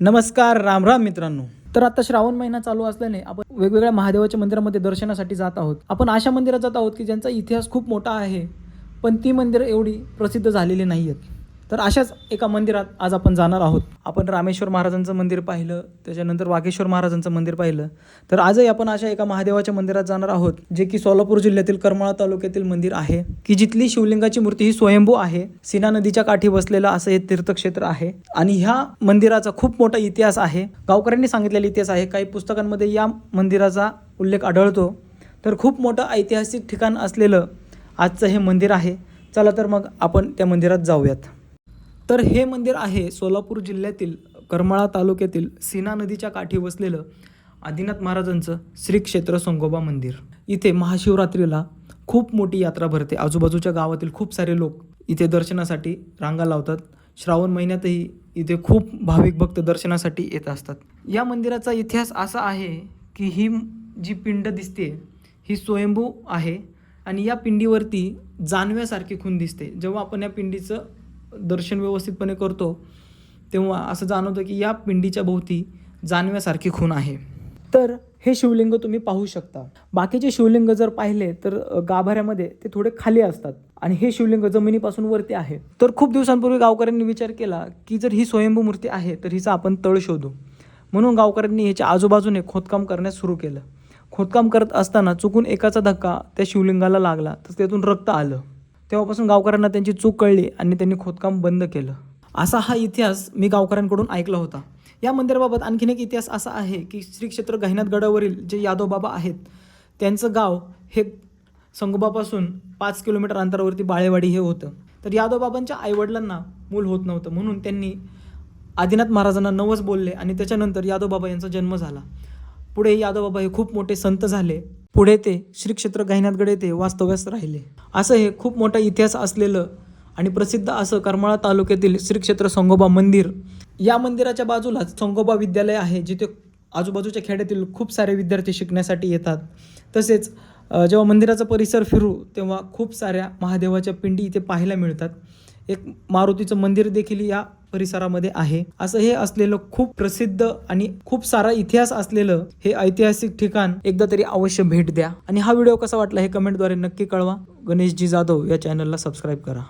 नमस्कार राम राम मित्रांनो. तर आता श्रावण महिना चालू असल्याने आपण वेगवेगळ्या महादेवाच्या मंदिरामध्ये दर्शनासाठी जात आहोत. आपण अशा मंदिरात जात आहोत की ज्यांचा इतिहास खूप मोठा आहे पण ती मंदिरं एवढी प्रसिद्ध झालेली नाही आहेत तर अशाच एका मंदिरात आज आपण जाणार आहोत. आपण रामेश्वर महाराजांचं मंदिर पाहिलं त्याच्यानंतर वागेश्वर महाराजांचं मंदिर पाहिलं. तर आजही आपण अशा एका महादेवाच्या मंदिरात जाणार आहोत जे की सोलापूर जिल्ह्यातील करमाळा तालुक्यातील मंदिर आहे की जिथली शिवलिंगाची मूर्ती ही स्वयंभू आहे सीना नदीच्या काठी बसलेलं असं हे तीर्थक्षेत्र आहे. आणि ह्या मंदिराचा खूप मोठा इतिहास आहे. गावकऱ्यांनी सांगितलेला इतिहास आहे काही पुस्तकांमध्ये या मंदिराचा उल्लेख आढळतो. तर खूप मोठं ऐतिहासिक ठिकाण असलेलं आजचं हे मंदिर आहे. चला तर मग आपण त्या मंदिरात जाऊयात. तर हे मंदिर आहे सोलापूर जिल्ह्यातील करमाळा तालुक्यातील सीना नदीच्या काठी वसलेलं आदिनाथ महाराजांचं श्री क्षेत्र संगोबा मंदिर. इथे महाशिवरात्रीला खूप मोठी यात्रा भरते. आजूबाजूच्या गावातील खूप सारे लोक इथे दर्शनासाठी रांगा लावतात. श्रावण महिन्यातही इथे खूप भाविक भक्त दर्शनासाठी येत असतात. या मंदिराचा इतिहास असा आहे की ही जी पिंड दिसते ही स्वयंभू आहे आणि या पिंडीवरती जानव्यासारखी खून दिसते. जेव्हा आपण या पिंडीचं दर्शन व्यवस्थितपणे करतो तेव्हा असं जाणवतं की या पिंडीच्या भोवती जानव्यासारखी खून आहे. तर हे शिवलिंग तुम्ही पाहू शकता. बाकीचे शिवलिंग जर पाहिले तर गाभाऱ्यामध्ये ते थोडे खाली असतात आणि हे शिवलिंग जमिनीपासून वरती आहे. तर खूप दिवसांपूर्वी गावकऱ्यांनी विचार केला की जर ही स्वयंभू मूर्ती आहे तर हिचा आपण तळ शोधू. म्हणून गावकऱ्यांनी ह्याच्या आजूबाजूने खोदकाम करण्यास सुरू केलं. खोदकाम करत असताना चुकून एकाचा धक्का त्या शिवलिंगाला लागला तर त्यातून रक्त आलं. तेव्हापासून गावकऱ्यांना त्यांची चूक कळली आणि त्यांनी खोदकाम बंद केलं. असा हा इतिहास मी गावकऱ्यांकडून ऐकला होता. या मंदिराबाबत आणखीन एक इतिहास असा आहे की श्री क्षेत्र गहिनाथ गडावरील जे यादव बाबा आहेत त्यांचं गाव हे संगोबापासून पाच किलोमीटर अंतरावरती बाळेवाडी हे होतं. तर यादव बाबांच्या आईवडिलांना मूल होत नव्हतं. म्हणून त्यांनी आदिनाथ महाराजांना नवस बोलले आणि त्याच्यानंतर यादव बाबा यांचा जन्म झाला. पुढे यादव बाबा हे खूप मोठे संत झाले. पुढे ते श्री क्षेत्र गहिनाथगड येथे वास्तव्यास राहिले. असं हे खूप मोठा इतिहास असलेलं आणि प्रसिद्ध असं करमाळा तालुक्यातील श्री क्षेत्र संगोबा मंदिर. या मंदिराच्या बाजूलाच संगोबा विद्यालय आहे जिथे आजूबाजूच्या खेड्यातील खूप सारे विद्यार्थी शिकण्यासाठी येतात. तसेच जेव्हा मंदिराचा परिसर फिरू तेव्हा खूप साऱ्या महादेवाच्या पिंडी इथे पाहायला मिळतात. एक मारुतीचं मंदिर देखील या परिसरामध्ये आहे. असं हे असलेलं खूप प्रसिद्ध आणि खूप सारा इतिहास असलेलं हे ऐतिहासिक ठिकाण एकदा तरी अवश्य भेट द्या. आणि हा व्हिडिओ कसा वाटला हे कमेंटद्वारे नक्की कळवा. गणेशजी जाधव या चॅनलला सबस्क्राईब करा.